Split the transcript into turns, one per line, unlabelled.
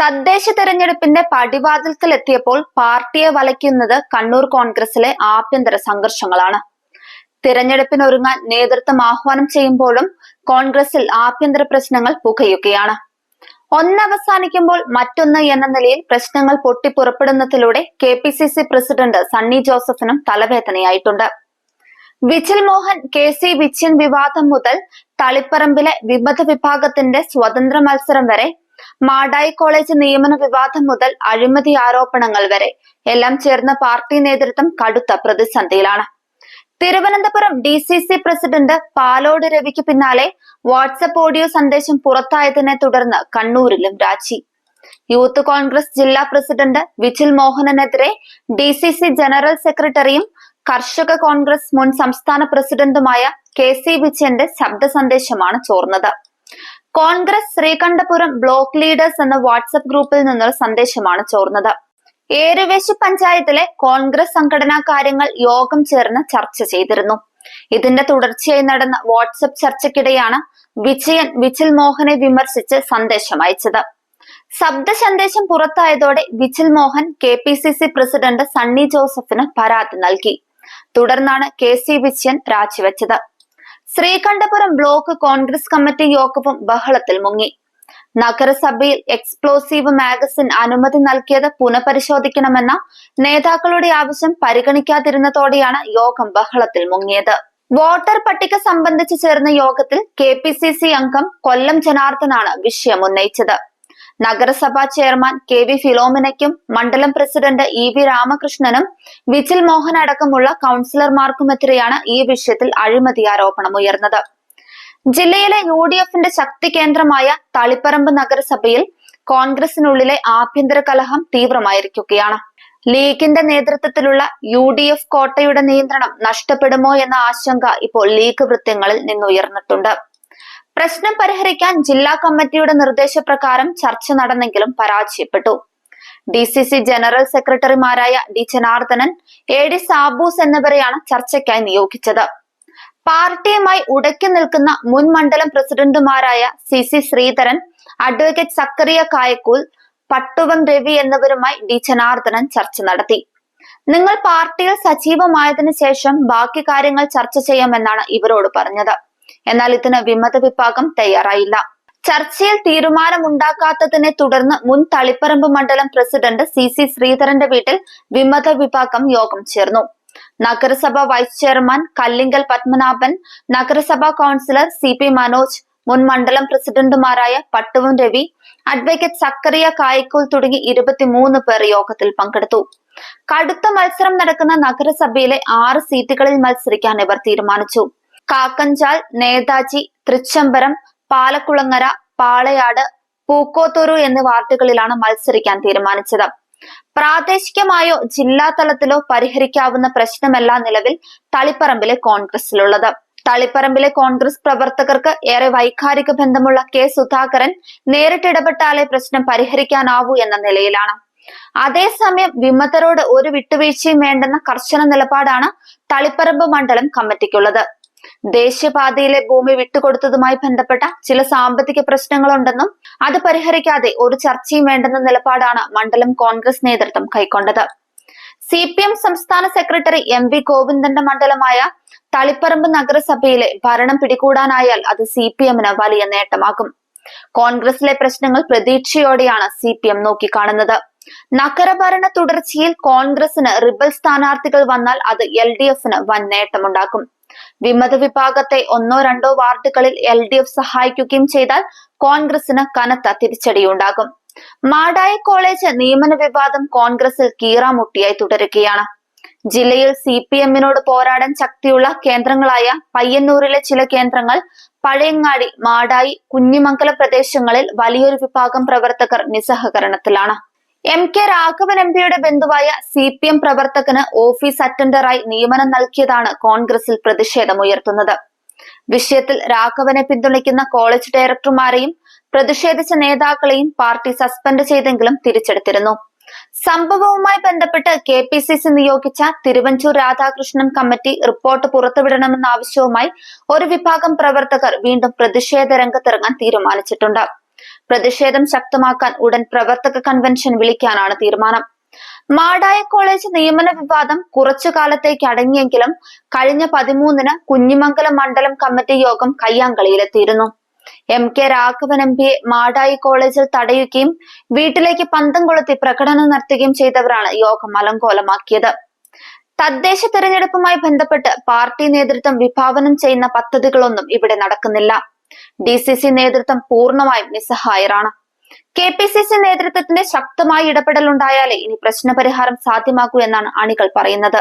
തദ്ദേശ തെരഞ്ഞെടുപ്പിന്റെ പടിവാതിൽക്കൽ എത്തിയപ്പോൾ പാർട്ടിയെ വലയ്ക്കുന്നത് കണ്ണൂർ കോൺഗ്രസിലെ ആഭ്യന്തര സംഘർഷങ്ങളാണ്. തിരഞ്ഞെടുപ്പിനൊരുങ്ങാൻ നേതൃത്വം ആഹ്വാനം ചെയ്യുമ്പോഴും കോൺഗ്രസിൽ ആഭ്യന്തര പ്രശ്നങ്ങൾ പുകയുകയാണ്. ഒന്നവസാനിക്കുമ്പോൾ മറ്റൊന്ന് എന്ന നിലയിൽ പ്രശ്നങ്ങൾ പൊട്ടിപ്പുറപ്പെടുന്നതിലൂടെ K P C C president Sunny ജോസഫിനും തലവേദനയായിട്ടുണ്ട്. വിജിൽ മോഹൻ കെ സി വിച്ചിൻ വിവാദം മുതൽ തളിപ്പറമ്പിലെ വിമത വിഭാഗത്തിന്റെ സ്വതന്ത്ര മത്സരം വരെ മാടായി കോളേജ് നിയമന വിവാദം മുതൽ അഴിമതി ആരോപണങ്ങൾ വരെ എല്ലാം ചേർന്ന പാർട്ടി നേതൃത്വം കടുത്ത പ്രതിസന്ധിയിലാണ്. Thiruvananthapuram D C C president Palode രവിക്ക് പിന്നാലെ വാട്സപ്പ് ഓഡിയോ സന്ദേശം പുറത്തായതിനെ തുടർന്ന് കണ്ണൂരിലും രാജി. യൂത്ത് കോൺഗ്രസ് ജില്ലാ പ്രസിഡന്റ് വിജിൽ മോഹനനെതിരെ ഡി സി സി ജനറൽ സെക്രട്ടറിയും കർഷക കോൺഗ്രസ് മുൻ സംസ്ഥാന പ്രസിഡന്റുമായ കെ സി വിജയന്റെ ശബ്ദ സന്ദേശമാണ് ചോർന്നത്. കോൺഗ്രസ് ശ്രീകണ്ഠപുരം ബ്ലോക്ക് ലീഡേഴ്സ് എന്ന വാട്സപ്പ് ഗ്രൂപ്പിൽ നിന്നുള്ള സന്ദേശമാണ് ചോർന്നത്. ഏരുവേശി പഞ്ചായത്തിലെ കോൺഗ്രസ് സംഘടനാ കാര്യങ്ങൾ യോഗം ചേർന്ന് ചർച്ച ചെയ്തിരുന്നു. ഇതിന്റെ തുടർച്ചയായി നടന്ന വാട്സപ്പ് ചർച്ചയ്ക്കിടെയാണ് വിജയൻ വിച്ചിൽ മോഹനെ വിമർശിച്ച് സന്ദേശം അയച്ചത്. ശബ്ദ സന്ദേശം പുറത്തായതോടെ Vijil Mohan K P C C president Sunny ജോസഫിന് പരാതി നൽകി. തുടർന്നാണ് കെ സി വിജയൻ രാജിവെച്ചത്. ശ്രീകണ്ഠപുരം ബ്ലോക്ക് കോൺഗ്രസ് കമ്മിറ്റി യോഗവും ബഹളത്തിൽ മുങ്ങി. നഗരസഭയിൽ എക്സ്പ്ലോസീവ് മാഗസിൻ അനുമതി നൽകിയത് പുനഃപരിശോധിക്കണമെന്ന നേതാക്കളുടെ ആവശ്യം പരിഗണിക്കാതിരുന്നതോടെയാണ് യോഗം ബഹളത്തിൽ മുങ്ങിയത്. വോട്ടർ പട്ടിക സംബന്ധിച്ച് ചേർന്ന യോഗത്തിൽ കെ അംഗം കൊല്ലം ജനാർദ്ദനാണ് വിഷയം ഉന്നയിച്ചത് നഗരസഭാ ചെയർമാൻ കെ വി ഫിലോമിനയ്ക്കും മണ്ഡലം പ്രസിഡന്റ് ഇ വി രാമകൃഷ്ണനും വിജിൽ മോഹൻ അടക്കമുള്ള കൗൺസിലർമാർക്കുമെതിരെയാണ് ഈ വിഷയത്തിൽ അഴിമതി ആരോപണം ഉയർന്നത്. ജില്ലയിലെ യു ഡി എഫിന്റെ ശക്തി കേന്ദ്രമായ തളിപ്പറമ്പ് നഗരസഭയിൽ കോൺഗ്രസിനുള്ളിലെ ആഭ്യന്തര കലഹം തീവ്രമായിരിക്കുകയാണ്. ലീഗിന്റെ നേതൃത്വത്തിലുള്ള യു ഡി എഫ് കോട്ടയുടെ നിയന്ത്രണം നഷ്ടപ്പെടുമോ എന്ന ആശങ്ക ഇപ്പോൾ ലീഗ് വൃത്തങ്ങളിൽ നിന്നുയർന്നിട്ടുണ്ട്. പ്രശ്നം പരിഹരിക്കാൻ ജില്ലാ കമ്മിറ്റിയുടെ നിർദ്ദേശപ്രകാരം ചർച്ച നടന്നെങ്കിലും പരാജയപ്പെട്ടു. ഡി സി സി ജനറൽ സെക്രട്ടറിമാരായ D Janardhanan A D Saboos എന്നിവരെയാണ് ചർച്ചയ്ക്കായി നിയോഗിച്ചത്. പാർട്ടിയുമായി ഉടക്കി നിൽക്കുന്ന മുൻ മണ്ഡലം പ്രസിഡന്റുമാരായ C C Sreedharan advocate Sakkariya Kayakkool Pattuvam Ravi എന്നിവരുമായി ഡി ജനാർദ്ദനൻ ചർച്ച നടത്തി. നിങ്ങൾ പാർട്ടിയിൽ സജീവമായതിനു ശേഷം ബാക്കി കാര്യങ്ങൾ ചർച്ച ചെയ്യാമെന്നാണ് ഇവരോട് പറഞ്ഞത്. എന്നാൽ ഇതിന് വിമത വിഭാഗം തയ്യാറായില്ല. ചർച്ചയിൽ തീരുമാനമുണ്ടാക്കാത്തതിനെ തുടർന്ന് മുൻ തളിപ്പറമ്പ് മണ്ഡലം പ്രസിഡന്റ് സി സി ശ്രീധരന്റെ വീട്ടിൽ വിമത വിഭാഗം യോഗം ചേർന്നു. നഗരസഭ വൈസ് ചെയർമാൻ കല്ലിങ്കൽ പത്മനാഭൻ നഗരസഭാ കൗൺസിലർ സി പി മനോജ് മുൻ മണ്ഡലം പ്രസിഡന്റുമാരായ പട്ടുവൻ രവി അഡ്വക്കേറ്റ് സക്കറിയ കായ്ക്കൂൽ തുടങ്ങി ഇരുപത്തിമൂന്ന് പേർ യോഗത്തിൽ പങ്കെടുത്തു. കടുത്ത മത്സരം നടക്കുന്ന നഗരസഭയിലെ ആറ് സീറ്റുകളിൽ മത്സരിക്കാൻ ഇവർ തീരുമാനിച്ചു. കാക്കഞ്ചാൽ നേതാജി തൃച്ചംബരം പാലക്കുളങ്ങര പാളയാട് പൂക്കോത്തൂരു എന്നീ വാർഡുകളിലാണ് മത്സരിക്കാൻ തീരുമാനിച്ചത്. പ്രാദേശികമായോ ജില്ലാ തലത്തിലോ പരിഹരിക്കാവുന്ന പ്രശ്നമല്ല നിലവിൽ തളിപ്പറമ്പിലെ കോൺഗ്രസിലുള്ളത്. തളിപ്പറമ്പിലെ കോൺഗ്രസ് പ്രവർത്തകർക്ക് ഏറെ വൈകാരിക ബന്ധമുള്ള കെ. സുധാകരൻ നേരിട്ടിടപെട്ടാലേ പ്രശ്നം പരിഹരിക്കാനാവൂ എന്ന നിലയിലാണ്. അതേസമയം വിമതരോട് ഒരു വിട്ടുവീഴ്ചയും വേണ്ടെന്ന കർശന നിലപാടാണ് തളിപ്പറമ്പ് മണ്ഡലം കമ്മിറ്റിക്കുള്ളത്. ദേശീയപാതയിലെ ഭൂമി വിട്ടുകൊടുത്തതുമായി ബന്ധപ്പെട്ട ചില സാമ്പത്തിക പ്രശ്നങ്ങളുണ്ടെന്നും അത് പരിഹരിക്കാതെ ഒരു ചർച്ചയും വേണ്ടെന്ന നിലപാടാണ് മണ്ഡലം കോൺഗ്രസ് നേതൃത്വം കൈക്കൊണ്ടത്. സി പി എം സംസ്ഥാന സെക്രട്ടറി എം വി ഗോവിന്ദന്റെ മണ്ഡലമായ തളിപ്പറമ്പ് നഗരസഭയിലെ ഭരണം പിടികൂടാനായാൽ അത് സി പി എമ്മിന് വലിയ നേട്ടമാകും. കോൺഗ്രസിലെ പ്രശ്നങ്ങൾ പ്രതീക്ഷയോടെയാണ് സി പി എം നോക്കിക്കാണുന്നത്. നഗരഭരണ തുടർച്ചയിൽ കോൺഗ്രസിന് റിബൽ സ്ഥാനാർത്ഥികൾ വന്നാൽ അത് എൽ ഡി എഫിന് വൻ നേട്ടമുണ്ടാക്കും. വിമത വിഭാഗത്തെ ഒന്നോ രണ്ടോ വാർഡുകളിൽ എൽ ഡി എഫ് സഹായിക്കുകയും ചെയ്താൽ കോൺഗ്രസിന് കനത്ത തിരിച്ചടിയുണ്ടാകും. മാടായി കോളേജ് നിയമന വിവാദം കോൺഗ്രസിൽ കീറാമുട്ടിയായി തുടരുകയാണ്. ജില്ലയിൽ സി പി എമ്മിനോട് പോരാടാൻ ശക്തിയുള്ള കേന്ദ്രങ്ങളായ പയ്യന്നൂരിലെ ചില കേന്ദ്രങ്ങൾ പഴയങ്ങാടി മാടായി കുഞ്ഞിമംഗലം പ്രദേശങ്ങളിൽ വലിയൊരു വിഭാഗം പ്രവർത്തകർ നിസ്സഹകരണത്തിലാണ്. എം കെ രാഘവൻ എം പിയുടെ ബന്ധുവായ സി പി എം പ്രവർത്തകന് ഓഫീസ് അറ്റൻഡറായി നിയമനം നൽകിയതാണ് കോൺഗ്രസിൽ പ്രതിഷേധമുയർത്തുന്നത്. വിഷയത്തിൽ രാഘവനെ പിന്തുണയ്ക്കുന്ന കോളേജ് ഡയറക്ടർമാരെയും പ്രതിഷേധിച്ച നേതാക്കളെയും പാർട്ടി സസ്പെൻഡ് ചെയ്തെങ്കിലും തിരിച്ചെടുത്തിരുന്നു. സംഭവവുമായി ബന്ധപ്പെട്ട് കെ പി സി സി നിയോഗിച്ച തിരുവഞ്ചൂർ രാധാകൃഷ്ണൻ കമ്മിറ്റി റിപ്പോർട്ട് പുറത്തുവിടണമെന്ന ആവശ്യവുമായി ഒരു വിഭാഗം പ്രവർത്തകർ വീണ്ടും പ്രതിഷേധ രംഗത്തിറങ്ങാൻ തീരുമാനിച്ചിട്ടുണ്ട്. പ്രതിഷേധം ശക്തമാക്കാൻ ഉടൻ പ്രവർത്തക കൺവെൻഷൻ വിളിക്കാനാണ് തീരുമാനം. മാടായ കോളേജ് നിയമന വിവാദം കുറച്ചു കാലത്തേക്ക് അടങ്ങിയെങ്കിലും കഴിഞ്ഞ പതിമൂന്നിന് കുഞ്ഞിമംഗലം മണ്ഡലം കമ്മിറ്റി യോഗം കയ്യാങ്കളിയിലെത്തിയിരുന്നു. എം കെ രാഘവൻ എം പിയെ മാടായി കോളേജിൽ തടയുകയും വീട്ടിലേക്ക് പന്തം കൊളുത്തി പ്രകടനം നടത്തുകയും ചെയ്തവരാണ് യോഗം അലങ്കോലമാക്കിയത്. തദ്ദേശ തെരഞ്ഞെടുപ്പുമായി ബന്ധപ്പെട്ട് പാർട്ടി നേതൃത്വം വിഭാവനം ചെയ്യുന്ന പദ്ധതികളൊന്നും ഇവിടെ നടക്കുന്നില്ല. ഡി സി സി നേതൃത്വം പൂർണമായും നിസ്സഹായരാണ്. കെ പി സി സി നേതൃത്വത്തിന്റെ ശക്തമായ ഇടപെടൽ ഉണ്ടായാലേ ഇനി പ്രശ്നപരിഹാരം സാധ്യമാകൂ എന്നാണ് അണികൾ പറയുന്നത്.